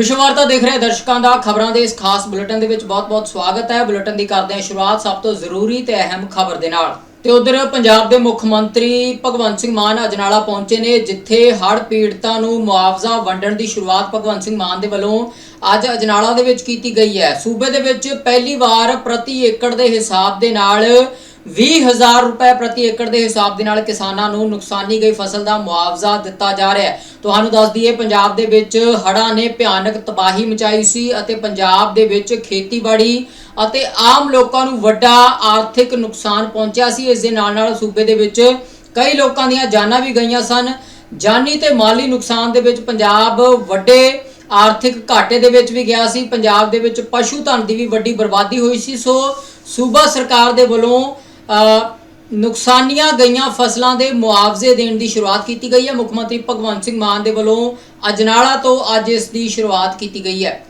ਵਿਸ਼ਵਵਾਰਤਾ ਦੇਖ ਰਹੇ ਦਰਸ਼ਕਾਂ ਦਾ ਖਬਰਾਂ ਦੇ ਇਸ ਖਾਸ ਬੁਲੇਟਿਨ ਦੇ ਵਿੱਚ ਬਹੁਤ-ਬਹੁਤ ਸਵਾਗਤ ਹੈ। ਬੁਲੇਟਿਨ ਦੀ ਕਰਦੇ ਹਾਂ ਸ਼ੁਰੂਆਤ ਸਭ ਤੋਂ ਜ਼ਰੂਰੀ ਤੇ ਅਹਿਮ ਖਬਰ ਦੇ ਨਾਲ। ਤੇ ਉਧਰ ਪੰਜਾਬ ਦੇ ਮੁੱਖ ਮੰਤਰੀ ਭਗਵੰਤ ਸਿੰਘ ਮਾਨ ਅਜਨਾਲਾ ਪਹੁੰਚੇ ਨੇ, ਜਿੱਥੇ ਹੜ੍ਹ ਪੀੜਤਾਂ ਨੂੰ ਮੁਆਵਜ਼ਾ ਵੰਡਣ ਦੀ ਸ਼ੁਰੂਆਤ ਭਗਵੰਤ ਸਿੰਘ ਮਾਨ ਦੇ ਵੱਲੋਂ ਅੱਜ ਅਜਨਾਲਾ ਦੇ ਵਿੱਚ ਕੀਤੀ ਗਈ ਹੈ। ਸੂਬੇ ਦੇ ਵਿੱਚ ਪਹਿਲੀ ਵਾਰ ਪ੍ਰਤੀ ਏਕੜ ਦੇ ਹਿਸਾਬ ਦੇ ਨਾਲ 20000 ਰੁਪਏ ਪ੍ਰਤੀ ਏਕੜ ਦੇ ਹਿਸਾਬ ਦੇ ਨਾਲ ਕਿਸਾਨਾਂ ਨੂੰ ਨੁਕਸਾਨੀ ਗਈ ਫਸਲ ਦਾ ਮੁਆਵਜ਼ਾ ਦਿੱਤਾ ਜਾ ਰਿਹਾ ਹੈ। ਤੁਹਾਨੂੰ ਦੱਸ ਦਈਏ, ਪੰਜਾਬ ਦੇ ਵਿੱਚ ਹੜ੍ਹਾਂ ਨੇ ਭਿਆਨਕ ਤਬਾਹੀ ਮਚਾਈ ਸੀ ਅਤੇ ਪੰਜਾਬ ਦੇ ਵਿੱਚ ਖੇਤੀਬਾੜੀ ਅਤੇ ਆਮ ਲੋਕਾਂ ਨੂੰ ਵੱਡਾ ਆਰਥਿਕ ਨੁਕਸਾਨ ਪਹੁੰਚਿਆ ਸੀ। ਇਸ ਦੇ ਨਾਲ ਨਾਲ ਸੂਬੇ ਦੇ ਵਿੱਚ ਕਈ ਲੋਕਾਂ ਦੀਆਂ ਜਾਨਾਂ ਵੀ ਗਈਆਂ ਸਨ। ਜਾਨੀ ਤੇ ਮਾਲੀ ਨੁਕਸਾਨ ਦੇ ਵਿੱਚ ਪੰਜਾਬ ਵੱਡੇ ਆਰਥਿਕ ਘਾਟੇ ਦੇ ਵਿੱਚ ਵੀ ਗਿਆ ਸੀ। ਪੰਜਾਬ ਦੇ ਵਿੱਚ ਪਸ਼ੂ ਧਨ ਦੀ ਵੀ ਵੱਡੀ ਬਰਬਾਦੀ ਹੋਈ ਸੀ। ਸੋ ਸੂਬਾ ਸਰਕਾਰ ਦੇ ਵੱਲੋਂ ਨੁਕਸਾਨੀਆਂ ਗਈਆਂ ਫਸਲਾਂ ਦੇ ਮੁਆਵਜ਼ੇ ਦੇਣ ਦੀ ਸ਼ੁਰੂਆਤ ਕੀਤੀ ਗਈ ਹੈ। ਮੁੱਖ ਮੰਤਰੀ ਭਗਵੰਤ ਸਿੰਘ ਮਾਨ ਦੇ ਵੱਲੋਂ ਅਜਨਾਲਾ ਤੋਂ ਅੱਜ ਇਸ ਦੀ ਸ਼ੁਰੂਆਤ ਕੀਤੀ ਗਈ ਹੈ।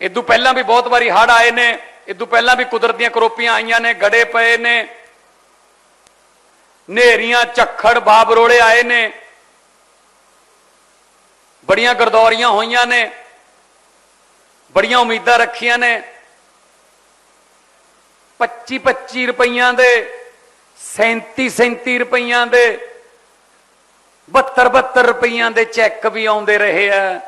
ਇਦੋਂ ਪਹਿਲਾਂ ਵੀ ਬਹੁਤ ਵਾਰੀ ਹੜ੍ਹ ਆਏ ਨੇ। ਇਦੋਂ ਪਹਿਲਾਂ ਵੀ ਕੁਦਰਤ ਦੀਆਂ ਕਰੋਪੀਆਂ ਆਈਆਂ ਨੇ, ਗੜੇ ਪਏ ਨੇ। ਨੇਰੀਆਂ ਝੱਖੜ, ਬਾਬਰੋਲੇ ਆਏ ਨੇ। ਬੜੀਆਂ ਗਰਦੌਰੀਆਂ ਹੋਈਆਂ ਨੇ। ਬੜੀਆਂ ਉਮੀਦਾਂ ਰੱਖੀਆਂ ਨੇ। 25 25 ਰੁਪਈਆਂ ਦੇ 37 37 ਰੁਪਈਆਂ ਦੇ 72 72 ਰੁਪਈਆਂ ਦੇ ਚੈੱਕ ਵੀ ਆਉਂਦੇ ਰਹੇ ਆ।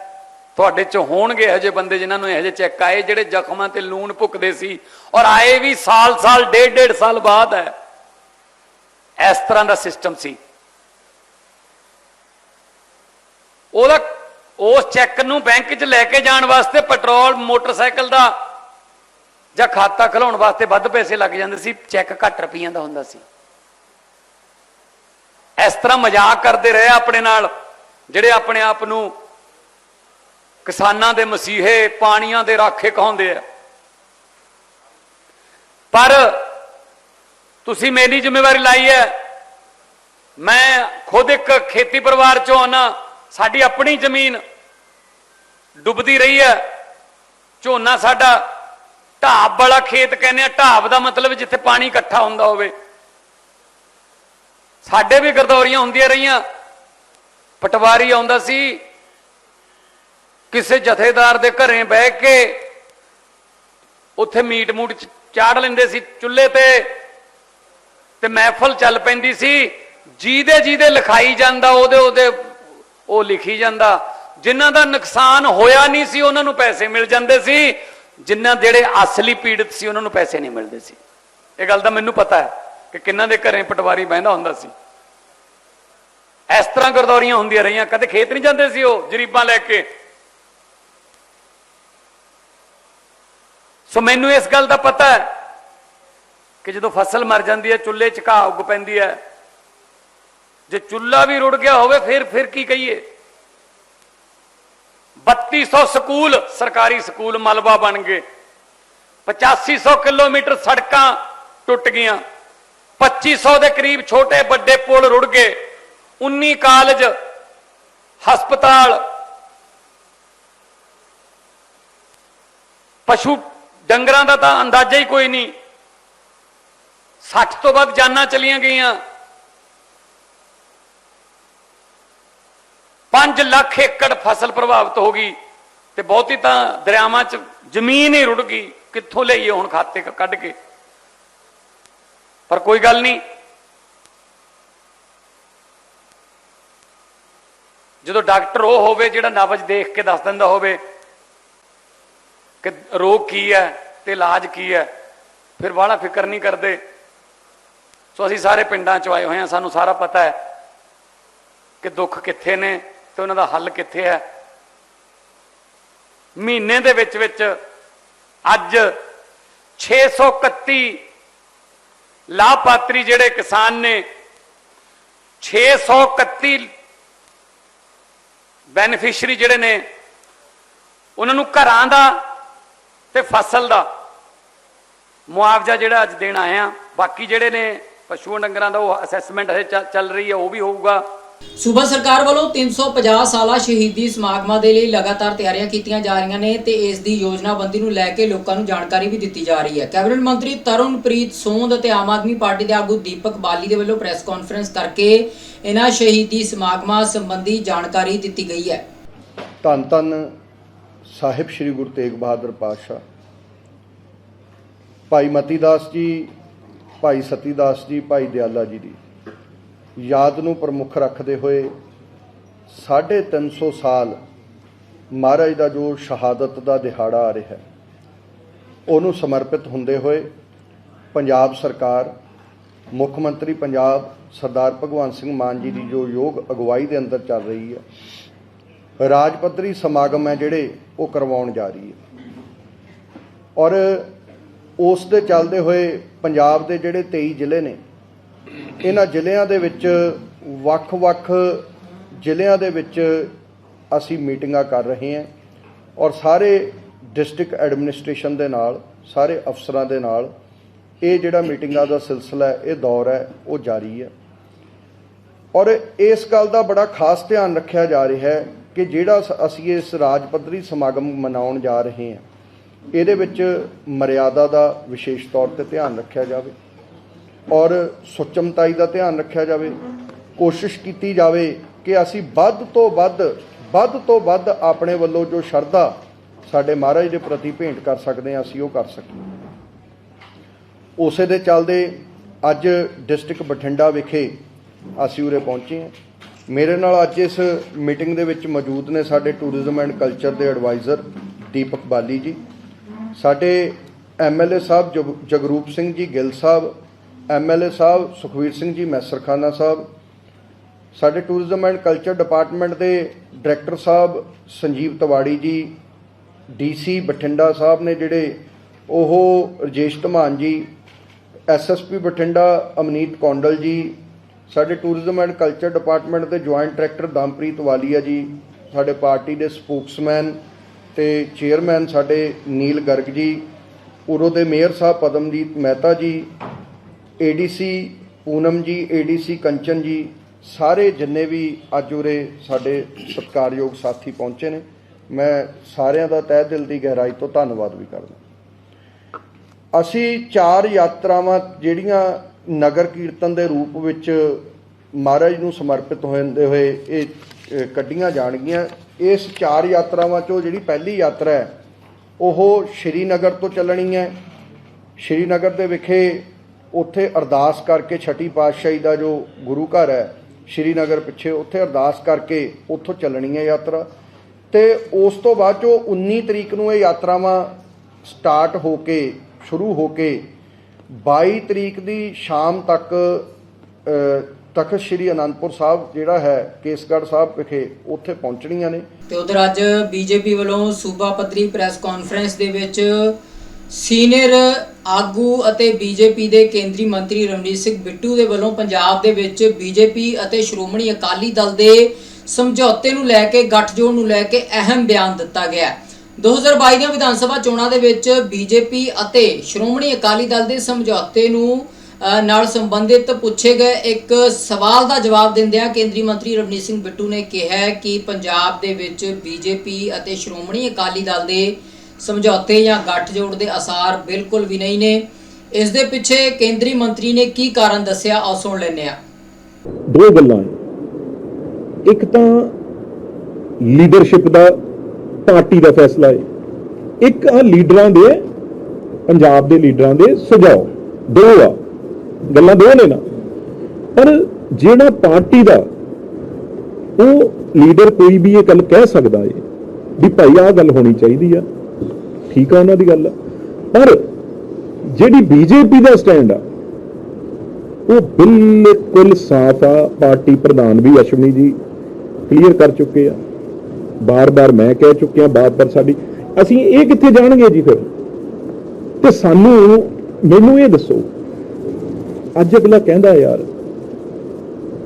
ਤੁਹਾਡੇ ਚ ਹੋਣਗੇ ਇਹੋ ਜਿਹੇ ਬੰਦੇ ਜਿਨ੍ਹਾਂ ਨੂੰ ਇਹੋ ਜਿਹੇ ਚੈੱਕ ਆਏ, ਜਿਹੜੇ ਜ਼ਖਮਾਂ ਤੇ ਲੂਣ ਭੁੱਕਦੇ ਸੀ ਔਰ ਆਏ ਵੀ ਸਾਲ ਸਾਲ ਡੇਢ ਡੇਢ ਸਾਲ ਬਾਅਦ ਹੈ। ਇਸ ਤਰ੍ਹਾਂ ਦਾ ਸਿਸਟਮ ਸੀ। ਉਹਦਾ, ਉਸ ਚੈੱਕ ਨੂੰ ਬੈਂਕ 'ਚ ਲੈ ਕੇ ਜਾਣ ਵਾਸਤੇ ਪੈਟਰੋਲ, ਮੋਟਰਸਾਈਕਲ ਦਾ ਜਾਂ ਖਾਤਾ ਖਲਾਉਣ ਵਾਸਤੇ ਵੱਧ ਪੈਸੇ ਲੱਗ ਜਾਂਦੇ ਸੀ ਚੈੱਕ ਘੱਟ ਰੁਪਈਆਂ ਦਾ ਹੁੰਦਾ ਸੀ। ਇਸ ਤਰ੍ਹਾਂ ਮਜ਼ਾਕ ਕਰਦੇ ਰਹੇ ਆਪਣੇ ਨਾਲ, ਜਿਹੜੇ ਆਪਣੇ ਆਪ ਨੂੰ ਕਿਸਾਨਾਂ ਦੇ ਮਸੀਹੇ, ਪਾਣੀਆਂ ਦੇ ਰਾਖੇ ਕਹਾਉਂਦੇ ਆ। ਪਰ ਤੁਸੀਂ ਮੇਰੀ ਜ਼ਿੰਮੇਵਾਰੀ ਲਾਈ ਹੈ। ਮੈਂ ਖੁਦ ਇੱਕ ਖੇਤੀ ਪਰਿਵਾਰ ਚੋਂ ਆਨਾ, ਸਾਡੀ ਆਪਣੀ ਜ਼ਮੀਨ ਡੁੱਬਦੀ ਰਹੀ ਹੈ। ਝੋਨਾ ਸਾਡਾ ਢਾਬ ਵਾਲਾ ਖੇਤ ਕਹਿੰਦੇ ਆ, ਢਾਬ ਦਾ ਮਤਲਬ ਜਿੱਥੇ ਪਾਣੀ ਇਕੱਠਾ ਹੁੰਦਾ ਹੋਵੇ। ਸਾਡੇ ਵੀ ਗਰਦੌਰੀਆਂ ਹੁੰਦੀਆਂ ਰਹੀਆਂ। ਪਟਵਾਰੀ ਆਉਂਦਾ ਸੀ, ਕਿਸੇ ਜਥੇਦਾਰ ਦੇ ਘਰੇ ਬਹਿ ਕੇ ਉੱਥੇ ਮੀਟ ਮੂਟ ਚਾੜ ਲੈਂਦੇ ਸੀ ਚੁੱਲ੍ਹੇ ਤੇ ਤੇ ਮਹਿਫਲ ਚੱਲ ਪੈਂਦੀ ਸੀ। ਜਿਹਦੇ ਜਿਹਦੇ ਲਿਖਾਈ ਜਾਂਦਾ, ਉਹਦੇ ਉਹਦੇ ਉਹ ਲਿਖੀ ਜਾਂਦਾ। ਜਿਨ੍ਹਾਂ ਦਾ ਨੁਕਸਾਨ ਹੋਇਆ ਨਹੀਂ ਸੀ, ਉਹਨਾਂ ਨੂੰ ਪੈਸੇ ਮਿਲ ਜਾਂਦੇ ਸੀ। ਜਿਨ੍ਹਾਂ ਜਿਹੜੇ ਅਸਲੀ ਪੀੜਤ ਸੀ, ਉਹਨਾਂ ਨੂੰ ਪੈਸੇ ਨਹੀਂ ਮਿਲਦੇ ਸੀ। ਇਹ ਗੱਲ ਤਾਂ ਮੈਨੂੰ ਪਤਾ ਹੈ ਕਿ ਕਿੰਨਾਂ ਦੇ ਘਰੇ ਪਟਵਾਰੀ ਬਹਿੰਦਾ ਹੁੰਦਾ ਸੀ। ਇਸ ਤਰ੍ਹਾਂ ਗਰਦੌਰੀਆਂ ਹੁੰਦੀਆਂ ਰਹੀਆਂ, ਕਦੇ ਖੇਤ ਨਹੀਂ ਜਾਂਦੇ ਸੀ ਉਹ ਜਰੀਬਾਂ ਲੈ ਕੇ। ਸੋ ਮੈਨੂੰ ਇਸ ਗੱਲ ਦਾ ਪਤਾ ਹੈ ਕਿ ਜਦੋਂ ਫਸਲ ਮਰ ਜਾਂਦੀ ਹੈ, ਚੁੱਲ੍ਹੇ 'ਚ ਘਾਹ ਉੱਗ ਪੈਂਦੀ ਹੈ। ਜੇ ਚੁੱਲ੍ਹਾ ਵੀ ਰੁੜ ਗਿਆ ਹੋਵੇ, ਫਿਰ ਫਿਰ ਕੀ ਕਹੀਏ? 3200 ਸਕੂਲ ਸਰਕਾਰੀ ਸਕੂਲ ਮਲਬਾ ਬਣ ਗਏ। 8500 ਕਿਲੋਮੀਟਰ ਸੜਕਾਂ ਟੁੱਟ ਗਈਆਂ। 2500 ਦੇ ਕਰੀਬ ਛੋਟੇ ਵੱਡੇ ਪੁਲ ਰੁੜ ਗਏ। 19 ਕਾਲਜ, ਹਸਪਤਾਲ, ਪਸ਼ੂ ਡੰਗਰਾਂ ਦਾ ਤਾਂ ਅੰਦਾਜ਼ਾ ਹੀ ਕੋਈ ਨਹੀਂ। 60 ਤੋਂ ਵੱਧ ਜਾਨਾਂ ਚਲੀਆਂ ਗਈਆਂ। 5 ਲੱਖ ਏਕੜ ਫਸਲ ਪ੍ਰਭਾਵਿਤ ਹੋ ਗਈ ਤੇ ਬਹੁਤੀ ਤਾਂ ਦਰਿਆਵਾਂ 'ਚ ਜ਼ਮੀਨ ਹੀ ਰੁੜ ਗਈ। ਕਿੱਥੋਂ ਲਈਏ ਹੁਣ ਖਾਤੇ ਕੱਢ ਕੇ? ਪਰ ਕੋਈ ਗੱਲ ਨਹੀਂ। ਜਦੋਂ ਡਾਕਟਰ ਉਹ ਹੋਵੇ ਜਿਹੜਾ ਨਬਜ ਦੇਖ ਕੇ ਦੱਸ ਦਿੰਦਾ ਹੋਵੇ ਕਿ ਰੋਗ ਕੀ ਹੈ ਤੇ ਇਲਾਜ ਕੀ ਹੈ, ਫਿਰ ਬਾਹਲਾ ਫਿਕਰ ਨਹੀਂ ਕਰਦੇ। ਸੋ ਅਸੀਂ ਸਾਰੇ ਪਿੰਡਾਂ ਚ ਆਏ ਹੋਏ ਹਾਂ, ਸਾਨੂੰ ਸਾਰਾ ਪਤਾ ਹੈ ਕਿ ਦੁੱਖ ਕਿੱਥੇ ਨੇ ਤੇ ਉਹਨਾਂ ਦਾ ਹੱਲ ਕਿੱਥੇ ਹੈ? ਮਹੀਨੇ ਦੇ ਵਿੱਚ ਵਿੱਚ ਅੱਜ 631 ਲਾਭਪਾਤਰੀ ਜਿਹੜੇ ਕਿਸਾਨ ਨੇ 631 ਬੈਨੀਫੀਸ਼ੀਅਰੀ ਜਿਹੜੇ ਨੇ, ਉਹਨਾਂ ਨੂੰ ਘਰਾਂ ਦਾ ਤੇ ਫਸਲ ਦਾ ਮੁਆਵਜ਼ਾ ਜਿਹੜਾ ਅੱਜ ਦੇਣ ਆਏ ਆ। ਬਾਕੀ ਜਿਹੜੇ ਨੇ ਪਸ਼ੂ ਡੰਗਰਾਂ ਦਾ ਉਹ ਅਸੈਸਮੈਂਟ ਹਜੇ ਚੱਲ ਰਹੀ ਹੈ ਉਹ ਵੀ ਹੋਊਗਾ। ਸੂਬਾ ਸਰਕਾਰ ਵੱਲੋਂ 350 ਸਾਲਾ ਸ਼ਹੀਦੀ ਸਮਾਗਮਾਂ ਦੇ ਲਈ ਲਗਾਤਾਰ ਤਿਆਰੀਆਂ ਕੀਤੀਆਂ ਜਾ ਰਹੀਆਂ ਨੇ ਤੇ ਇਸ ਦੀ ਯੋਜਨਾਬੰਦੀ ਨੂੰ ਲੈ ਕੇ ਲੋਕਾਂ ਨੂੰ ਜਾਣਕਾਰੀ ਵੀ ਦਿੱਤੀ ਜਾ ਰਹੀ ਹੈ। ਕੈਬਨਿਟ ਮੰਤਰੀ ਤਰੁਣਪ੍ਰੀਤ ਸੋਂਦ ਅਤੇ ਆਮ ਆਦਮੀ ਪਾਰਟੀ ਦੇ ਆਗੂ ਦੀਪਕ ਬਾਲੀ ਦੇ ਵੱਲੋਂ ਪ੍ਰੈਸ ਕਾਨਫਰੰਸ ਕਰਕੇ ਇਹਨਾਂ ਸ਼ਹੀਦੀ ਸਮਾਗਮਾਂ ਸੰਬੰਧੀ ਜਾਣਕਾਰੀ ਦਿੱਤੀ ਗਈ ਹੈ। ਧੰਨ ਧੰਨ ਸਾਹਿਬ ਸ੍ਰੀ ਗੁਰੂ ਤੇਗ ਬਹਾਦਰ ਪਾਤਸ਼ਾਹ। ਭਾਈ ਮਤੀ ਜੀ, ਭਾਈ ਸਤੀ ਜੀ, ਭਾਈ ਦਿਆਲਾ ਜੀ ਦੀ। ਯਾਦ ਨੂੰ ਪ੍ਰਮੁੱਖ ਰੱਖਦੇ ਹੋਏ 350 ਸਾਲ ਮਹਾਰਾਜ ਦਾ ਜੋ ਸ਼ਹਾਦਤ ਦਾ ਦਿਹਾੜਾ ਆ ਰਿਹਾ ਹੈ, ਉਹਨੂੰ ਸਮਰਪਿਤ ਹੁੰਦੇ ਹੋਏ ਪੰਜਾਬ ਸਰਕਾਰ, ਮੁੱਖ ਮੰਤਰੀ ਪੰਜਾਬ ਸਰਦਾਰ ਭਗਵੰਤ ਸਿੰਘ ਮਾਨ ਜੀ ਦੀ ਜੋ ਯੋਗ ਅਗਵਾਈ ਦੇ ਅੰਦਰ ਚੱਲ ਰਹੀ ਹੈ ਰਾਜ ਪੱਧਰੀ ਸਮਾਗਮ ਹੈ ਜਿਹੜੇ ਉਹ ਕਰਵਾਉਣ ਜਾ ਰਹੀ ਹੈ। ਔਰ ਉਸ ਦੇ ਚੱਲਦੇ ਹੋਏ ਪੰਜਾਬ ਦੇ ਜਿਹੜੇ 23 ਜ਼ਿਲ੍ਹੇ ਨੇ ਇਹਨਾਂ ਜ਼ਿਲ੍ਹਿਆਂ ਦੇ ਵਿੱਚ ਵੱਖ-ਵੱਖ ਜ਼ਿਲ੍ਹਿਆਂ ਦੇ ਵਿੱਚ ਅਸੀਂ ਮੀਟਿੰਗਾਂ ਕਰ ਰਹੇ ਹਾਂ ਔਰ ਸਾਰੇ ਡਿਸਟ੍ਰਿਕਟ ਐਡਮਿਨਿਸਟ੍ਰੇਸ਼ਨ ਦੇ ਨਾਲ, ਸਾਰੇ ਅਫਸਰਾਂ ਦੇ ਨਾਲ ਇਹ ਜਿਹੜਾ ਮੀਟਿੰਗਾਂ ਦਾ ਸਿਲਸਿਲਾ ਇਹ ਦੌਰ ਹੈ, ਉਹ ਜਾਰੀ ਹੈ। ਔਰ ਇਸ ਗੱਲ ਦਾ ਬੜਾ ਖਾਸ ਧਿਆਨ ਰੱਖਿਆ ਜਾ ਰਿਹਾ ਹੈ ਕਿ ਜਿਹੜਾ ਸ- ਅਸੀਂ ਇਸ ਰਾਜ ਪੱਧਰੀ ਸਮਾਗਮ ਮਨਾਉਣ ਜਾ ਰਹੇ ਹਾਂ, ਇਹਦੇ ਵਿੱਚ ਮਰਿਆਦਾ ਦਾ ਵਿਸ਼ੇਸ਼ ਤੌਰ ਤੇ ਧਿਆਨ ਰੱਖਿਆ ਜਾਵੇ। ਔਰ ਸੁਚਮਤਾਈ ਦਾ ਧਿਆਨ ਰੱਖਿਆ ਜਾਵੇ, ਕੋਸ਼ਿਸ਼ ਕੀਤੀ ਜਾਵੇ ਕਿ ਅਸੀਂ ਵੱਧ ਤੋਂ ਵੱਧ ਵੱਧ ਤੋਂ ਵੱਧ ਆਪਣੇ ਵੱਲੋਂ ਜੋ ਸ਼ਰਧਾ ਸਾਡੇ ਮਹਾਰਾਜ ਦੇ ਪ੍ਰਤੀ ਭੇਂਟ ਕਰ ਸਕਦੇ ਹਾਂ, ਅਸੀਂ ਉਹ ਕਰ ਸਕੀਏ। ਉਸੇ ਦੇ ਚੱਲਦੇ ਅੱਜ ਡਿਸਟ੍ਰਿਕਟ ਬਠਿੰਡਾ ਵਿਖੇ ਅਸੀਂ ਉਰੇ ਪਹੁੰਚੇ ਹਾਂ। ਮੇਰੇ ਨਾਲ ਅੱਜ ਇਸ ਮੀਟਿੰਗ ਦੇ ਵਿੱਚ ਮੌਜੂਦ ਨੇ ਸਾਡੇ ਟੂਰਿਜ਼ਮ ਐਂਡ ਕਲਚਰ ਦੇ ਐਡਵਾਈਜ਼ਰ ਦੀਪਕ ਬਾਲੀ ਜੀ। ਸਾਡੇ ਐਮਐਲਏ ਸਾਹਿਬ ਜਗ- ਜਗਰੂਪ ਸਿੰਘ ਜੀ ਗਿੱਲ ਸਾਹਿਬ ਐਮਐਲਏ ਸਾਹਿਬ, ਸੁਖਵੀਰ ਸਿੰਘ ਜੀ ਮੈਸਰਖਾਨਾ ਸਾਹਿਬ, ਸਾਡੇ ਟੂਰਿਜ਼ਮ ਐਂਡ ਕਲਚਰ ਡਿਪਾਰਟਮੈਂਟ ਦੇ ਡਾਇਰੈਕਟਰ ਸਾਹਿਬ ਸੰਜੀਵ ਤਵਾੜੀ ਜੀ ਡੀਸੀ ਬਠਿੰਡਾ ਸਾਹਿਬ ਨੇ ਜਿਹੜੇ ਉਹ ਰਜੇਸ਼ ਧਮਾਨ ਜੀ ਐਸਐਸਪੀ ਬਠਿੰਡਾ, ਅਮਨੀਤ ਕੌਂਡਲ ਜੀ, ਸਾਡੇ ਟੂਰਿਜ਼ਮ ਐਂਡ ਕਲਚਰ ਡਿਪਾਰਟਮੈਂਟ ਦੇ ਜੁਆਇੰਟ ਡਾਇਰੈਕਟਰ ਦਮਪ੍ਰੀਤ ਵਾਲੀਆ ਜੀ, ਸਾਡੇ ਪਾਰਟੀ ਦੇ ਸਪੋਕਸਮੈਨ ਤੇ ਚੇਅਰਮੈਨ ਸਾਡੇ ਨੀਲ ਗਰਗ ਜੀ, ਉਰੋ ਦੇ ਮੇਅਰ ਸਾਹਿਬ ਪਦਮਜੀਤ ਮਹਿਤਾ ਜੀ ਏਡੀਸੀ ਪੂਨਮ ਜੀ, ਏਡੀਸੀ ਕੰਚਨ ਜੀ, ਸਾਰੇ ਜਿੰਨੇ ਵੀ ਅੱਜ ਉਰੇ ਸਾਡੇ ਸਤਿਕਾਰਯੋਗ ਸਾਥੀ ਪਹੁੰਚੇ ਨੇ, ਮੈਂ ਸਾਰਿਆਂ ਦਾ ਤਹਿ ਦਿਲ ਦੀ ਗਹਿਰਾਈ ਤੋਂ ਧੰਨਵਾਦ ਵੀ ਕਰਦਾ ਅਸੀਂ ਚਾਰ ਯਾਤਰਾਵਾਂ ਜਿਹੜੀਆਂ ਨਗਰ ਕੀਰਤਨ ਦੇ ਰੂਪ ਵਿੱਚ ਮਹਾਰਾਜ ਨੂੰ ਸਮਰਪਿਤ ਹੁੰਦੇ ਹੋਏ ਇਹ ਕੱਢੀਆਂ ਜਾਣਗੀਆਂ, ਇਸ ਚਾਰ ਯਾਤਰਾਵਾਂ ਚੋਂ ਜਿਹੜੀ ਪਹਿਲੀ ਯਾਤਰਾ ਹੈ, ਉਹ ਸ਼੍ਰੀਨਗਰ ਤੋਂ ਚੱਲਣੀ ਹੈ। ਸ਼੍ਰੀਨਗਰ ਦੇ ਵਿਖੇ ਉੱਥੇ ਅਰਦਾਸ ਕਰਕੇ ਛਟੀ ਪਾਤਸ਼ਾਹੀ ਦਾ ਜੋ ਗੁਰੂ ਘਰ ਹੈ ਸ਼੍ਰੀਨਗਰ ਪਿੱਛੇ, ਉੱਥੇ ਅਰਦਾਸ ਕਰਕੇ ਉੱਥੋਂ ਚੱਲਣੀ ਹੈ ਯਾਤਰਾ। ਤੇ ਉਸ ਤੋਂ ਬਾਅਦ ਜੋ 19 ਤਰੀਕ ਨੂੰ ਇਹ ਯਾਤਰਾਵਾਂ ਸਟਾਰਟ ਹੋ ਕੇ, ਸ਼ੁਰੂ ਹੋ ਕੇ 22 ਤਰੀਕ ਦੀ ਸ਼ਾਮ ਤੱਕ ਤਖਤ ਸ੍ਰੀ ਅਨੰਦਪੁਰ ਸਾਹਿਬ ਜਿਹੜਾ ਹੈ, ਕੇਸਗੜ੍ਹ ਸਾਹਿਬ ਵਿਖੇ ਉੱਥੇ ਪਹੁੰਚਣੀਆਂ ਨੇ। ਤੇ ਉਧਰ ਅੱਜ ਬੀਜੇਪੀ ਵੱਲੋਂ ਸੂਬਾ ਪੱਧਰੀ ਪ੍ਰੈਸ ਕਾਨਫਰੰਸ ਦੇ ਵਿੱਚ ਸੀਨੀਅਰ ਆਗੂ ਅਤੇ ਬੀਜੇਪੀ ਦੇ ਕੇਂਦਰੀ ਮੰਤਰੀ ਰਣਜੀਤ ਸਿੰਘ ਬਿੱਟੂ ਦੇ ਵੱਲੋਂ ਪੰਜਾਬ ਦੇ ਵਿੱਚ ਬੀਜੇਪੀ ਅਤੇ ਸ਼੍ਰੋਮਣੀ ਅਕਾਲੀ ਦਲ ਦੇ ਸਮਝੌਤੇ ਨੂੰ ਲੈ ਕੇ, ਗੱਠਜੋੜ ਨੂੰ ਲੈ ਕੇ ਅਹਿਮ ਬਿਆਨ ਦਿੱਤਾ ਗਿਆ ਹੈ। 2022 ਦੀਆਂ ਵਿਧਾਨ ਸਭਾ ਚੋਣਾਂ ਦੇ ਵਿੱਚ ਬੀਜੇਪੀ ਅਤੇ ਸ਼੍ਰੋਮਣੀ ਅਕਾਲੀ ਦਲ ਦੇ ਸਮਝੌਤੇ ਨੂੰ ਨਾਲ ਸੰਬੰਧਿਤ ਪੁੱਛੇ ਗਏ। ਇੱਕ ਸਵਾਲ ਦਾ ਜਵਾਬ ਦਿੰਦਿਆਂ ਕੇਂਦਰੀ ਮੰਤਰੀ ਰਵਨੀਤ ਸਿੰਘ ਬਿੱਟੂ ਨੇ ਕਿਹਾ ਕਿ ਪੰਜਾਬ ਦੇ ਵਿੱਚ ਬੀਜੇਪੀ ਅਤੇ ਸ਼੍ਰੋਮਣੀ ਅਕਾਲੀ ਦਲ ਦੇ ਸਮਝੌਤੇ ਜਾਂ ਗੱਠਜੋੜ ਦੇ ਅਸਾਰ ਬਿਲਕੁਲ ਵੀ ਨਹੀਂ ਨੇ। ਇਸ ਦੇ ਪਿੱਛੇ ਕੇਂਦਰੀ ਮੰਤਰੀ ਨੇ ਕੀ ਕਾਰਨ ਦੱਸਿਆ, ਆਓ ਸੁਣ ਲੈਂਦੇ ਹਾਂ। ਦੋ ਗੱਲਾਂ ਹੈ ਇੱਕ ਤਾਂ ਲੀਡਰਸ਼ਿਪ ਦਾ ਪਾਰਟੀ ਦਾ ਫੈਸਲਾ ਹੈ। ਇੱਕ ਆ ਲੀਡਰਾਂ ਦੇ, ਪੰਜਾਬ ਦੇ ਲੀਡਰਾਂ ਦੇ ਸੁਝਾਅ। ਦੋ ਆ, ਗੱਲਾਂ ਦੋ ਨੇ ਨਾ। ਪਰ ਜਿਹੜਾ ਪਾਰਟੀ ਦਾ, ਉਹ ਲੀਡਰ ਕੋਈ ਵੀ ਇਹ ਗੱਲ ਕਹਿ ਸਕਦਾ ਏ ਵੀ ਭਾਈ ਆਹ ਗੱਲ ਹੋਣੀ ਚਾਹੀਦੀ ਆ। ਠੀਕ ਆ ਉਹਨਾਂ ਦੀ ਗੱਲ। ਆ। ਪਰ ਜਿਹੜੀ ਬੀਜੇਪੀ ਦਾ ਸਟੈਂਡ ਆ, ਉਹ ਬਿਲਕੁਲ ਸਾਫ਼ ਆ। ਪਾਰਟੀ ਪ੍ਰਧਾਨ ਵੀ ਅਸ਼ਵਨੀ ਜੀ ਕਲੀਅਰ ਕਰ ਚੁੱਕੇ ਆ। ਬਾਰ-ਬਾਰ ਮੈਂ ਕਹਿ ਚੁੱਕਿਆ, ਬਾਰ-ਬਾਰ ਸਾਡੀ। ਅਸੀਂ ਇਹ ਕਿੱਥੇ ਜਾਣਗੇ ਜੀ ਫਿਰ? ਤੇ ਸਾਨੂੰ ਮੈਨੂੰ ਇਹ ਦੱਸੋ, ਅੱਜ ਅਗਲਾ ਕਹਿੰਦਾ ਯਾਰ,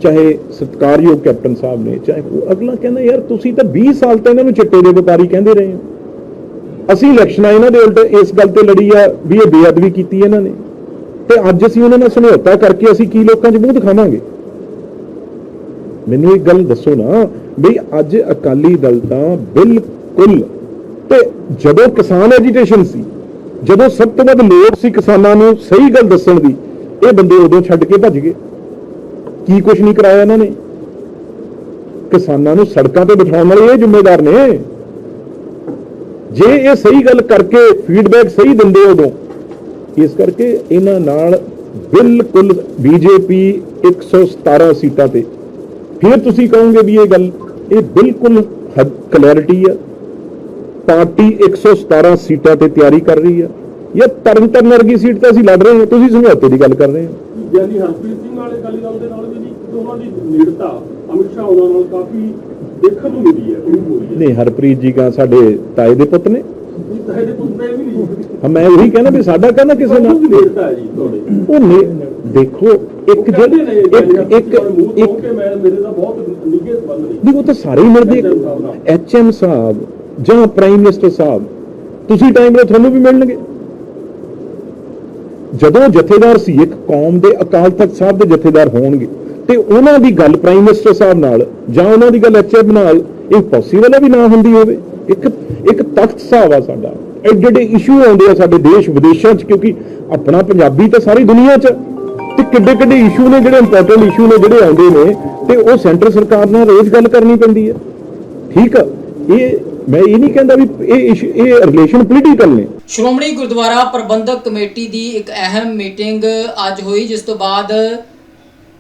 ਚਾਹੇ ਸਤਕਾਰਯੋਗ ਕੈਪਟਨ ਸਾਹਿਬ ਨੇ, ਚਾਹੇ ਉਹ ਅਗਲਾ ਕਹਿੰਦਾ, ਯਾਰ ਤੁਸੀਂ ਤਾਂ 20 ਸਾਲ ਤੋਂ ਇਹਨਾਂ ਨੂੰ ਚਿੱਟੇ ਦੇ ਵਪਾਰੀ ਕਹਿੰਦੇ ਰਹੇ ਹੋ। ਅਸੀਂ ਇਲੈਕਸ਼ਨਾਂ ਇਹਨਾਂ ਦੇ ਉਲਟ, ਇਸ ਗੱਲ ਤੇ ਲੜੀ ਆ ਵੀ ਇਹ ਬੇਅਦਬੀ ਕੀਤੀ ਇਹਨਾਂ ਨੇ। ਤੇ ਅੱਜ ਅਸੀਂ ਉਹਨਾਂ ਨਾਲ ਸਮਝੌਤਾ ਕਰਕੇ ਅਸੀਂ ਕੀ ਲੋਕਾਂ 'ਚ ਮੂੰਹ ਦਿਖਾਵਾਂਗੇ? ਮੈਨੂੰ ਇੱਕ ਗੱਲ ਦੱਸੋ ਨਾ ਵੀ ਅੱਜ ਅਕਾਲੀ ਦਲ ਤਾਂ ਬਿਲਕੁਲ ਤੇ ਜਦੋਂ ਕਿਸਾਨ ਐਜੀਟੇਸ਼ਨ ਸੀ, ਜਦੋਂ ਸਭ ਤੋਂ ਵੱਧ ਲੋੜ ਸੀ ਕਿਸਾਨਾਂ ਨੂੰ ਸਹੀ ਗੱਲ ਦੱਸਣ ਦੀ, ਇਹ ਬੰਦੇ ਉਦੋਂ ਛੱਡ ਕੇ ਭੱਜ ਗਏ। ਕੀ ਕੁਝ ਨਹੀਂ ਕਰਾਇਆ ਇਹਨਾਂ ਨੇ? ਕਿਸਾਨਾਂ ਨੂੰ ਸੜਕਾਂ ਤੇ ਬਿਠਾਉਣ ਵਾਲੇ ਇਹ ਜ਼ਿੰਮੇਵਾਰ ਨੇ। ਜੇ ਇਹ ਸਹੀ ਗੱਲ ਕਰਕੇ ਫੀਡਬੈਕ ਸਹੀ ਦਿੰਦੇ ਉਦੋਂ, ਇਸ ਕਰਕੇ ਇਹਨਾਂ ਨਾਲ ਬਿਲਕੁਲ ਬੀਜੇਪੀ 117 ਸੀਟਾਂ ਤੇ। ਫਿਰ ਤੁਸੀਂ ਕਹੋਗੇ ਵੀ ਇਹ ਗੱਲ, ਇਹ ਬਿਲਕੁਲ ਕਲੈਰਿਟੀ ਆ। ਪਾਰਟੀ 117 ਸੀਟਾਂ ਤੇ ਤਿਆਰੀ ਕਰ ਰਹੀ ਆ। ਇਹ ਤਰਨਤਾਰਨ ਵਰਗੀ ਸੀਟ ਤੇ ਅਸੀਂ ਲੜ ਰਹੇ ਹਾਂ, ਤੁਸੀਂ ਸਮਝੌਤੇ ਦੀ ਗੱਲ ਕਰ ਰਹੇ ਹੋ। ਗਿਆਨੀ ਹਰਪ੍ਰੀਤ ਸਿੰਘ ਵਾਲੇ ਅਕਾਲੀ ਦੇ ਨਾਲ ਵੀ ਨਹੀਂ ਦੀ ਨੇੜਤਾ, ਅਮਿਤ ਸ਼ਾਹ ਉਹਨਾਂ ਨਾਲ ਕਾਫੀ ਦੇਖਣ ਨੂੰ ਮਿਲੀ ਹੈ ਨਹੀਂ। ਹਰਪ੍ਰੀਤ ਜੀ ਕਾ ਸਾਡੇ ਤਾਏ ਦੇ ਪੁੱਤ ਨੇ। ਵੀ ਨਹੀਂ ਹਾਂ, ਮੈਂ ਉਹੀ ਕਹਿੰਦਾ ਵੀ ਸਾਡਾ ਕਹਿੰਦਾ ਕਿਸੇ ਨਾਲ। ਨੇੜਤਾ ਹੈ ਜੀ ਤੁਹਾਡੇ। ਉਹ ਨੇ ਦੇਖੋ ਇੱਕ ਉਹ ਕਹਿੰਦੇ ਨੇ ਜੇ- ਗਿਆਨੀ ਇੱਕ ਇੱਕ ਇੱਕ ਮੈਂ ਮੇਰੇ ਦਾ ਬਹੁਤ ਨਿੱਘੇ ਸੰਬੰਧ ਨੇ। ਨਹੀਂ ਉਹ ਤਾਂ ਸਾਰੇ ਹੀ ਮਿਲਦੇ ਐਚਐਮ ਸਾਹਿਬ ਜਾਂ ਪ੍ਰਾਈਮ ਮਿਨਿਸਟਰ ਸਾਹਿਬ ਤੁਸੀਂ ਟਾਈਮ ਨਾਲ ਤੁਹਾਨੂੰ ਵੀ ਮਿਲਣਗੇ। ਜਦੋਂ ਜਥੇਦਾਰ ਸੀ ਇੱਕ ਕੌਮ ਦੇ ਅਕਾਲ ਤਖਤ ਸਾਹਿਬ ਦੇ ਜਥੇਦਾਰ ਹੋਣਗੇ। ਤੇ ਉਹਨਾਂ ਦੀ ਗੱਲ ਪ੍ਰਾਈਮ ਮਿਨਿਸਟਰ ਸਾਹਿਬ ਨਾਲ ਜਾਂ ਉਹਨਾਂ ਦੀ ਗੱਲ ਐਚਐਮ ਨਾਲ ਇਹ ਪੋਸੀਬਲ ਹੈ ਵੀ ਨਾ ਹੁੰਦੀ ਹੋਵੇ? ਇੱਕ ਇੱਕ ਤਖਤ ਸਾਹਿਬ ਆ ਸਾਡਾ। ਐਡੇ ਐਡੇ ਇਸ਼ੂ ਆਉਂਦੇ ਆ ਸਾਡੇ ਦੇਸ਼ ਵਿਦੇਸ਼ਾਂ 'ਚ, ਕਿਉਂਕਿ ਆਪਣਾ ਪੰਜਾਬੀ ਤਾਂ ਸਾਰੀ ਦੁਨੀਆ 'ਚ ਤੇ ਕਿੱਡੇ ਕਿੱਡੇ ਇਸ਼ੂ ਨੇ ਜਿਹੜੇ ਇੰਪੋਰਟੈਂਟ ਇਸ਼ੂ ਨੇ ਜਿਹੜੇ ਆਉਂਦੇ ਨੇ, ਤੇ ਉਹ ਸੈਂਟਰ ਸਰਕਾਰ ਨਾਲ ਰੋਜ਼ ਗੱਲ ਕਰਨੀ ਪੈਂਦੀ ਹੈ। ਠੀਕ ਆ। ਇਹ, ਮੈਂ ਇਹ ਨਹੀਂ ਕਹਿੰਦਾ ਵੀ ਇਹ ਇਹ ਰਿਲੇਸ਼ਨ ਪੋਲੀਟੀਕਲ ਨੇ। ਸ਼੍ਰੋਮਣੀ ਗੁਰਦੁਆਰਾ ਪ੍ਰਬੰਧਕ ਕਮੇਟੀ ਦੀ ਇੱਕ ਅਹਿਮ ਮੀਟਿੰਗ ਅੱਜ ਹੋਈ, ਜਿਸ ਤੋਂ ਬਾਅਦ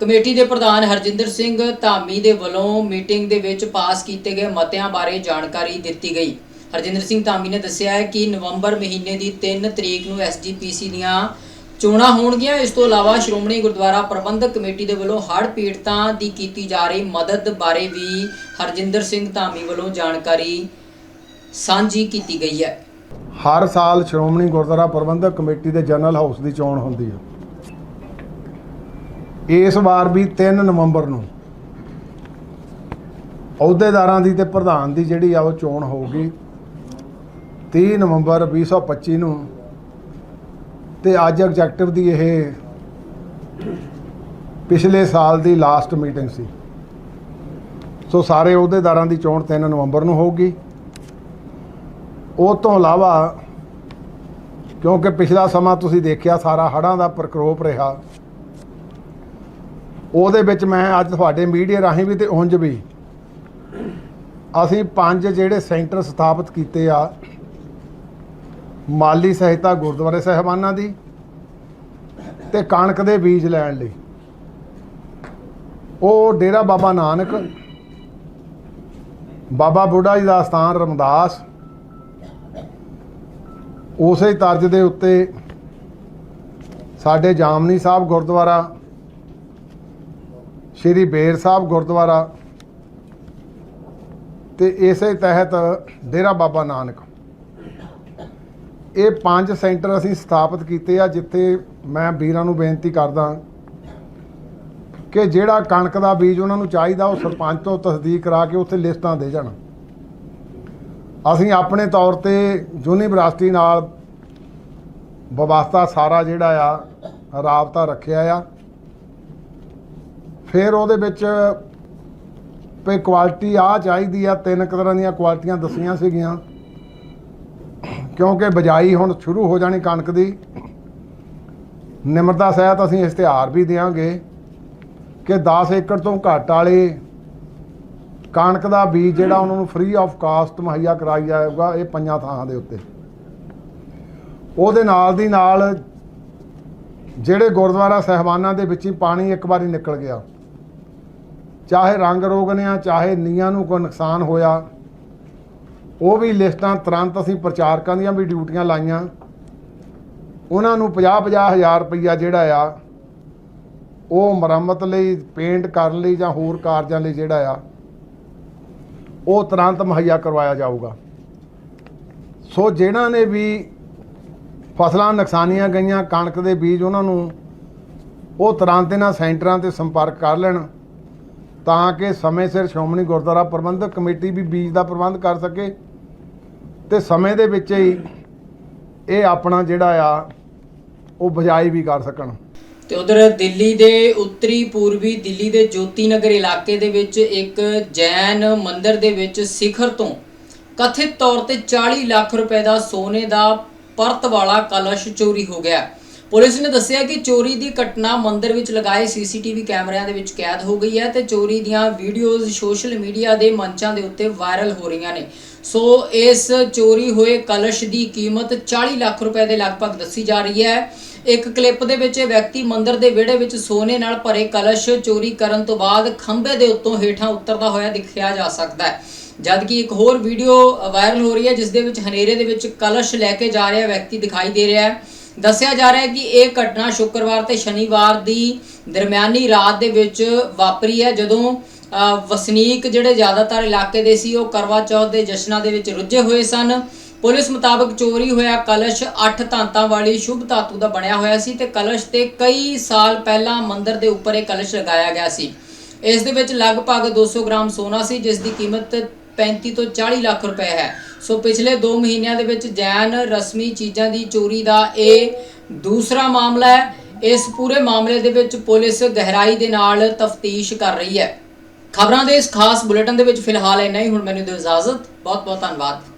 ਕਮੇਟੀ ਦੇ ਪ੍ਰਧਾਨ ਹਰਜਿੰਦਰ ਸਿੰਘ ਧਾਮੀ ਦੇ ਵੱਲੋਂ ਮੀਟਿੰਗ ਦੇ ਵਿੱਚ ਪਾਸ ਕੀਤੇ ਗਏ ਮਤਿਆਂ ਬਾਰੇ ਜਾਣਕਾਰੀ ਦਿੱਤੀ ਗਈ। ਹਰਜਿੰਦਰ ਸਿੰਘ ਧਾਮੀ ਨੇ ਦੱਸਿਆ ਹੈ ਕਿ ਨਵੰਬਰ ਮਹੀਨੇ ਦੀ 3 ਤਰੀਕ ਨੂੰ ਐਸਜੀਪੀਸੀ ਦੀਆਂ ਚੋਣਾਂ ਹੋਣਗੀਆਂ। ਇਸ ਤੋਂ ਇਲਾਵਾ ਸ਼੍ਰੋਮਣੀ ਗੁਰਦੁਆਰਾ ਪ੍ਰਬੰਧਕ ਕਮੇਟੀ ਦੇ ਵੱਲੋਂ ਹੜ੍ਹ ਪੀੜਤਾਂ ਦੀ ਕੀਤੀ ਜਾ ਰਹੀ ਮਦਦ ਬਾਰੇ ਵੀ ਹਰਜਿੰਦਰ ਸਿੰਘ ਧਾਮੀ ਵੱਲੋਂ ਜਾਣਕਾਰੀ ਸਾਂਝੀ ਕੀਤੀ ਗਈ ਹੈ। ਹਰ ਸਾਲ ਸ਼੍ਰੋਮਣੀ ਗੁਰਦੁਆਰਾ ਪ੍ਰਬੰਧਕ ਕਮੇਟੀ ਦੇ ਜਨਰਲ ਹਾਊਸ ਦੀ ਚੋਣ ਹੁੰਦੀ ਹੈ। ਇਸ ਵਾਰ ਵੀ 3 ਨਵੰਬਰ ਨੂੰ ਅਹੁਦੇਦਾਰਾਂ ਦੀ ਤੇ ਪ੍ਰਧਾਨ ਦੀ ਜਿਹੜੀ ਆ ਉਹ ਚੋਣ ਹੋਊਗੀ। 30 ਨਵੰਬਰ 2025 ਨੂੰ ਤੇ ਅੱਜ ਐਗਜ਼ੈਕਟਿਵ ਦੀ ਇਹ ਪਿਛਲੇ ਸਾਲ ਦੀ ਲਾਸਟ ਮੀਟਿੰਗ ਸੀ। ਸੋ ਸਾਰੇ ਅਹੁਦੇਦਾਰਾਂ ਦੀ ਚੋਣ 3 ਨਵੰਬਰ ਨੂੰ ਹੋਊਗੀ। ਉਹ ਤੋਂ ਇਲਾਵਾ ਕਿਉਂਕਿ ਪਿਛਲਾ ਸਮਾਂ ਤੁਸੀਂ ਦੇਖਿਆ ਸਾਰਾ ਹੜ੍ਹਾਂ ਦਾ ਪ੍ਰਕੋਪ ਰਿਹਾ। ਉਹਦੇ ਵਿੱਚ ਮੈਂ ਅੱਜ ਤੁਹਾਡੇ ਮੀਡੀਆ ਰਾਹੀਂ ਵੀ ਤੇ ਉਂਝ ਵੀ ਅਸੀਂ ਪੰਜ ਜਿਹੜੇ ਸੈਂਟਰ ਸਥਾਪਿਤ ਕੀਤੇ ਆ, ਮਾਲੀ ਸਹਾਇਤਾ ਗੁਰਦੁਆਰੇ ਸਾਹਿਬਾਨਾਂ ਦੀ ਤੇ ਕਣਕ ਦੇ ਬੀਜ ਲੈਣ ਲਈ। ਉਹ ਡੇਰਾ ਬਾਬਾ ਨਾਨਕ, ਬਾਬਾ ਬੁੱਢਾ ਜੀ ਦਾ ਸਥਾਨ ਰਮਦਾਸ, ਉਸੇ ਤਰਜ਼ ਦੇ ਉੱਤੇ ਸਾਡੇ ਜਾਮਨੀ ਸਾਹਿਬ ਗੁਰਦੁਆਰਾ ਸ਼੍ਰੀ ਬੇਰ ਸਾਹਿਬ ਗੁਰਦੁਆਰਾ ਤੇ ਇਸੇ ਤਹਿਤ ਡੇਰਾ ਬਾਬਾ ਨਾਨਕ। ਇਹ ਪੰਜ ਸੈਂਟਰ ਅਸੀਂ ਸਥਾਪਿਤ ਕੀਤੇ ਆ, ਜਿੱਥੇ ਮੈਂ ਵੀਰਾਂ ਨੂੰ ਬੇਨਤੀ ਕਰਦਾ ਕਿ ਜਿਹੜਾ ਕਣਕ ਦਾ ਬੀਜ ਉਹਨਾਂ ਨੂੰ ਚਾਹੀਦਾ, ਉਹ ਸਰਪੰਚ ਤੋਂ ਤਸਦੀਕ ਕਰਾ ਕੇ ਉੱਥੇ ਲਿਸਟਾਂ ਦੇ ਜਾਣ। ਅਸੀਂ ਆਪਣੇ ਤੌਰ ਤੇ ਯੂਨੀਵਰਸਿਟੀ ਨਾਲ ਵਿਵਸਥਾ ਸਾਰਾ ਜਿਹੜਾ ਆ, ਰਾਬਤਾ ਰੱਖਿਆ ਆ। ਫਿਰ ਉਹਦੇ ਵਿੱਚ ਵੀ ਕੁਆਲਿਟੀ ਆ ਚਾਹੀਦੀ ਆ, ਤਿੰਨ ਕੁ ਤਰ੍ਹਾਂ ਦੀਆਂ ਕੁਆਲਿਟੀਆਂ ਦੱਸੀਆਂ ਸੀਗੀਆਂ। ਕਿਉਂਕਿ ਬਜਾਈ ਹੁਣ ਸ਼ੁਰੂ ਹੋ ਜਾਣੀ ਕਣਕ ਦੀ। ਨਿਮਰਤਾ ਸਹਿਤ ਅਸੀਂ ਇਸ਼ਤਿਹਾਰ ਵੀ ਦੇਵਾਂਗੇ ਕਿ 10 ਏਕੜ ਤੋਂ ਘੱਟ ਵਾਲੇ ਕਣਕ ਦਾ ਬੀਜ ਜਿਹੜਾ ਉਹਨਾਂ ਨੂੰ ਫ੍ਰੀ ਆਫ ਕਾਸਟ ਮੁਹੱਈਆ ਕਰਾਇਆ ਜਾਏਗਾ ਇਹ ਪੰਜਾਂ ਥਾਂ ਦੇ ਉੱਤੇ। ਉਹਦੇ ਨਾਲ ਦੀ ਨਾਲ ਜਿਹੜੇ ਗੁਰਦੁਆਰਾ ਸਹਿਬਾਨਾਂ ਦੇ ਵਿੱਚ ਹੀ ਪਾਣੀ ਇੱਕ ਵਾਰੀ ਨਿਕਲ ਗਿਆ। ਚਾਹੇ ਰੰਗ ਰੋਗ ਨੇ ਆ, ਚਾਹੇ ਨੀਆਂ ਨੂੰ ਕੋਈ ਨੁਕਸਾਨ ਹੋਇਆ, ਉਹ ਵੀ ਲਿਸਟਾਂ ਤੁਰੰਤ ਅਸੀਂ ਪ੍ਰਚਾਰਕਾਂ ਦੀਆਂ ਵੀ ਡਿਊਟੀਆਂ ਲਾਈਆਂ। ਉਹਨਾਂ ਨੂੰ 50-50 ਹਜ਼ਾਰ ਰੁਪਈਆ ਜਿਹੜਾ ਆ, ਉਹ ਮੁਰੰਮਤ ਲਈ, ਪੇਂਟ ਕਰਨ ਲਈ ਜਾਂ ਹੋਰ ਕਾਰਜਾਂ ਲਈ ਜਿਹੜਾ ਆ, ਉਹ ਤੁਰੰਤ ਮੁਹੱਈਆ ਕਰਵਾਇਆ ਜਾਊਗਾ। ਸੋ ਜਿਨ੍ਹਾਂ ਨੇ ਵੀ ਫਸਲਾਂ ਨੁਕਸਾਨੀਆਂ ਗਈਆਂ, ਕਣਕ ਦੇ ਬੀਜ ਉਹਨਾਂ ਨੂੰ, ਉਹ ਤੁਰੰਤ ਇਹਨਾਂ ਸੈਂਟਰਾਂ ਤੇ ਸੰਪਰਕ ਕਰ ਲੈਣ। ਤਾਂ ਕਿ ਸਮੇਂ ਸਿਰ ਸ਼੍ਰੋਮਣੀ ਗੁਰਦੁਆਰਾ ਪ੍ਰਬੰਧਕ ਕਮੇਟੀ ਵੀ ਬੀਜ ਦਾ ਪ੍ਰਬੰਧ ਕਰ ਸਕੇ। ਤੇ ਸਮੇਂ ਦੇ ਵਿੱਚ ਹੀ ਇਹ ਆਪਣਾ ਜਿਹੜਾ ਆ, ਉਹ ਬਜਾਈ ਵੀ ਕਰ ਸਕਣ। ਤੇ ਉਧਰ ਦਿੱਲੀ ਦੇ ਉੱਤਰੀ ਪੂਰਬੀ ਦਿੱਲੀ ਦੇ ਜੋਤੀ ਨਗਰ ਇਲਾਕੇ ਦੇ ਵਿੱਚ ਇੱਕ ਜੈਨ ਮੰਦਿਰ ਦੇ ਵਿੱਚ ਸਿਖਰ ਤੋਂ ਕਥਿਤ ਤੌਰ ਤੇ 40 ਲੱਖ ਰੁਪਏ ਦਾ ਸੋਨੇ ਦਾ ਪਰਤ ਵਾਲਾ ਕਲਸ਼ ਚੋਰੀ ਹੋ ਗਿਆ। ਪੁਲਿਸ ਨੇ ਦੱਸਿਆ ਕਿ ਚੋਰੀ ਦੀ ਘਟਨਾ ਮੰਦਿਰ ਵਿੱਚ ਲਗਾਏ ਸੀਸੀਟੀਵੀ ਕੈਮਰਿਆਂ ਦੇ ਵਿੱਚ ਕੈਦ ਹੋ ਗਈ ਹੈ ਤੇ ਚੋਰੀ ਦੀਆਂ ਵੀਡੀਓਜ਼ ਸੋਸ਼ਲ ਮੀਡੀਆ ਦੇ ਮੰਚਾਂ ਦੇ ਉੱਤੇ ਵਾਇਰਲ ਹੋ ਰਹੀਆਂ ਨੇ। ਸੋ ਇਸ ਚੋਰੀ ਹੋਏ ਕਲਸ਼ ਦੀ ਕੀਮਤ 40 ਲੱਖ ਰੁਪਏ ਦੇ ਲਗਭਗ ਦੱਸੀ ਜਾ ਰਹੀ ਹੈ। ਇੱਕ ਕਲਿੱਪ ਦੇ ਵਿੱਚ ਇਹ ਵਿਅਕਤੀ ਮੰਦਿਰ ਦੇ ਵਿਹੜੇ ਵਿੱਚ ਸੋਨੇ ਨਾਲ ਭਰੇ ਕਲਸ਼ ਚੋਰੀ ਕਰਨ ਤੋਂ ਬਾਅਦ ਖੰਭੇ ਦੇ ਉੱਤੋਂ ਹੇਠਾਂ ਉਤਰਦਾ ਹੋਇਆ ਦਿਖਿਆ ਜਾ ਸਕਦਾ ਹੈ। ਜਦ ਇੱਕ ਹੋਰ ਵੀਡੀਓ ਵਾਇਰਲ ਹੋ ਰਹੀ ਹੈ, ਜਿਸ ਦੇ ਵਿੱਚ ਹਨੇਰੇ ਦੇ ਵਿੱਚ ਕਲਸ਼ ਲੈ ਕੇ ਜਾ ਰਿਹਾ ਵਿਅਕਤੀ ਦਿਖਾਈ ਦੇ ਰਿਹਾ ਹੈ। ਦੱਸਿਆ ਜਾ ਰਿਹਾ ਹੈ ਕਿ ਇਹ ਘਟਨਾ ਸ਼ੁੱਕਰਵਾਰ ਤੇ ਸ਼ਨੀਵਾਰ ਦੀ ਦਰਮਿਆਨੀ ਰਾਤ ਦੇ ਵਿੱਚ ਵਾਪਰੀ ਹੈ। ਜਦੋਂ ਵਸਨੀਕ ਜਿਹੜੇ ਜ਼ਿਆਦਾਤਰ ਇਲਾਕੇ ਦੇ ਸੀ, ਉਹ ਕਰਵਾ ਚੌਥ ਦੇ ਜਸ਼ਨਾਂ ਦੇ ਵਿੱਚ ਰੁੱਝੇ ਹੋਏ ਸਨ। ਪੁਲਿਸ ਮੁਤਾਬਕ ਚੋਰੀ ਹੋਇਆ ਕਲਸ਼ 8 ਧਾਤਾਂ ਵਾਲੀ ਸ਼ੁਭ ਧਾਤੂ ਦਾ ਬਣਿਆ ਹੋਇਆ ਸੀ ਤੇ ਕਲਸ਼ ਤੇ ਕਈ ਸਾਲ ਪਹਿਲਾਂ ਮੰਦਰ ਦੇ ਉੱਪਰ ਇਹ ਕਲਸ਼ ਲਗਾਇਆ ਗਿਆ ਸੀ। ਇਸ ਦੇ ਵਿੱਚ ਲਗਭਗ 200 ਗ੍ਰਾਮ ਸੋਨਾ ਸੀ, ਜਿਸ ਦੀ ਕੀਮਤ 35 ਤੋਂ 40 ਲੱਖ ਰੁਪਏ ਹੈ। ਸੋ ਪਿਛਲੇ 2 ਮਹੀਨਿਆਂ ਦੇ ਵਿੱਚ ਜੈਨ ਰਸਮੀ ਚੀਜ਼ਾਂ ਦੀ ਚੋਰੀ ਦਾ ਇਹ ਦੂਸਰਾ ਮਾਮਲਾ ਹੈ। ਇਸ ਪੂਰੇ ਮਾਮਲੇ ਦੇ ਵਿੱਚ ਪੁਲਿਸ ਗਹਿਰਾਈ ਦੇ ਨਾਲ ਤਫਤੀਸ਼ ਕਰ ਰਹੀ ਹੈ। ਖਬਰਾਂ ਦੇ ਇਸ ਖਾਸ ਬੁਲੇਟਿਨ ਦੇ ਵਿੱਚ ਫਿਲਹਾਲ ਇੰਨਾ ਹੀ। ਹੁਣ ਮੈਨੂੰ ਦਿਓ ਇਜਾਜ਼ਤ। ਬਹੁਤ ਬਹੁਤ ਧੰਨਵਾਦ।